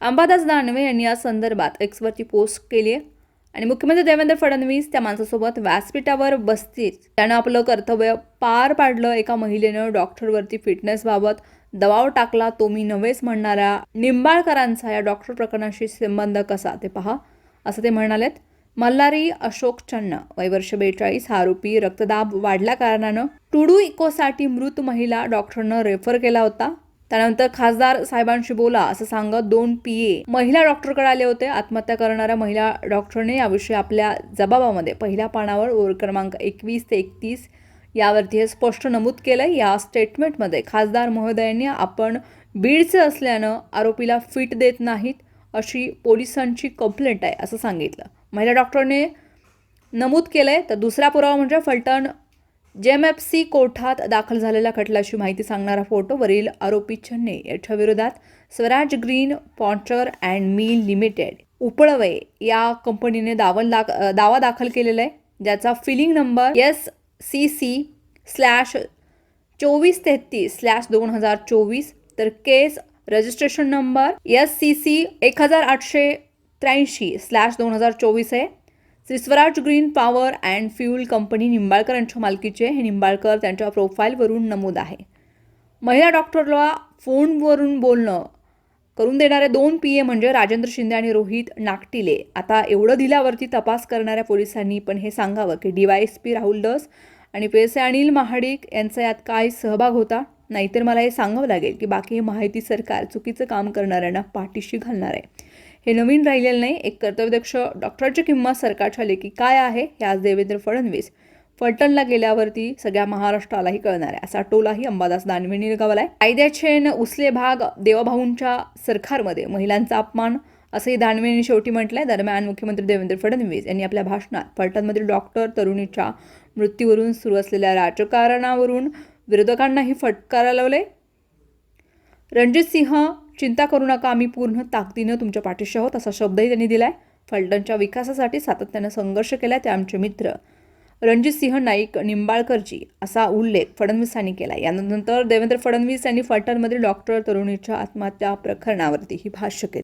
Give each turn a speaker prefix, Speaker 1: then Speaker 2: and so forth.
Speaker 1: अंबादास दानवे यांनी या संदर्भात एक्सवरची पोस्ट केली आहे. आणि मुख्यमंत्री देवेंद्र फडणवीस त्या माणसासोबत व्यासपीठावर बसतीच त्यानं आपलं कर्तव्य पार पाडलं एका महिलेनं डॉक्टरवरती फिटनेसबाबत दबाव टाकला तो मी नव्हेच म्हणणाऱ्या निंबाळकरांचा या डॉक्टर प्रकरणाशी संबंध कसा ते पहा असं ते म्हणालेत. मल्हारी अशोक चन्न वय वर्ष बेचाळीस हा आरोपी रक्तदाब वाढल्या कारणानं टुडू इकोसाठी मृत महिला डॉक्टरनं रेफर केला होता. त्यानंतर खासदार साहेबांशी बोला असं सांगत दोन पी ए महिला डॉक्टरकडे आले होते. आत्महत्या करणाऱ्या महिला डॉक्टरने याविषयी आपल्या जबाबामध्ये पहिल्या पानावर ओर क्रमांक एकवीस ते एकतीस यावरती हे स्पष्ट नमूद केलं या स्टेटमेंटमध्ये खासदार महोदयांनी आपण बीडचे असल्यानं आरोपीला फिट देत नाहीत अशी पोलिसांची कंप्लेंट आहे असं सांगितलं. महिला डॉक्टरने नमूद केलंय. तर दुसरा पुरावा म्हणजे फलटण जेएमएफसी कोर्टात दाखल झालेल्या खटल्याची माहिती सांगणारा फोटो वरील आरोपी छन्ने याच्या विरोधात Swaraj green power and mill limited Upalave या कंपनीने दावन दाख दावा दाखल केलेला आहे. ज्याचा filing number S C C slash चोवीस तेहतीस स्लॅश दोन हजार चोवीस तर case registration number S C C एक हजार आठशे त्र्याऐंशी स्लॅश दोन हजार चोवीस आहे. Shri Swaraj green power and fuel company Nimbalkar यांच्या मालकीचे हे निंबाळकर त्यांच्या प्रोफाईलवरून नमूद आहे. महिला डॉक्टरला फोनवरून बोलणं करून देणारे दोन पी ए म्हणजे राजेंद्र शिंदे आणि रोहित नागटिले. आता एवढं दिल्यावरती तपास करणाऱ्या पोलिसांनी पण हे सांगावं की D Y S P Rahul दस आणि पी एस अनिल महाडिक यांचा यात काय सहभाग होता? नाहीतर मला हे सांगावं लागेल की बाकी हे माहिती सरकार चुकीचं काम करणाऱ्यांना पाठीशी घालणार आहे. हे नवीन राहिलेलं नाही. एक कर्तव्यदक्ष डॉक्टरची किंमत सरकारच्या लेखी काय आहे हे आज देवेंद्र फडणवीस फलटणला गेल्यावरती सगळ्या महाराष्ट्रालाही कळणार आहे. असा टोलाही अंबादास दानवेंनी आहे कायद्याचे न उसले भाग देवाभाऊंच्या सरकारमध्ये महिलांचा अपमान असंही दानवेंनी शेवटी म्हटलंय. दरम्यान मुख्यमंत्री देवेंद्र फडणवीस यांनी आपल्या भाषणात फलटणमधील डॉक्टर तरुणीच्या मृत्यूवरून सुरू असलेल्या राजकारणावरून विरोधकांनाही फटकारा लावले रणजित सिंह चिंता करू नका आम्ही पूर्ण ताकदीनं तुमच्या पाठीशी आहोत असा शब्दही त्यांनी दिलाय. फलटणच्या विकासासाठी सातत्यानं संघर्ष केला ते आमचे मित्र. रणजित सिंह नाईक निंबाळकरजी असा उल्लेख फडणवीसांनी केला यानंतर देवेंद्र फडणवीस यांनी फलटणमधील डॉक्टर तरुणीच्या आत्महत्या प्रकरणावरतीही भाष्य केलं.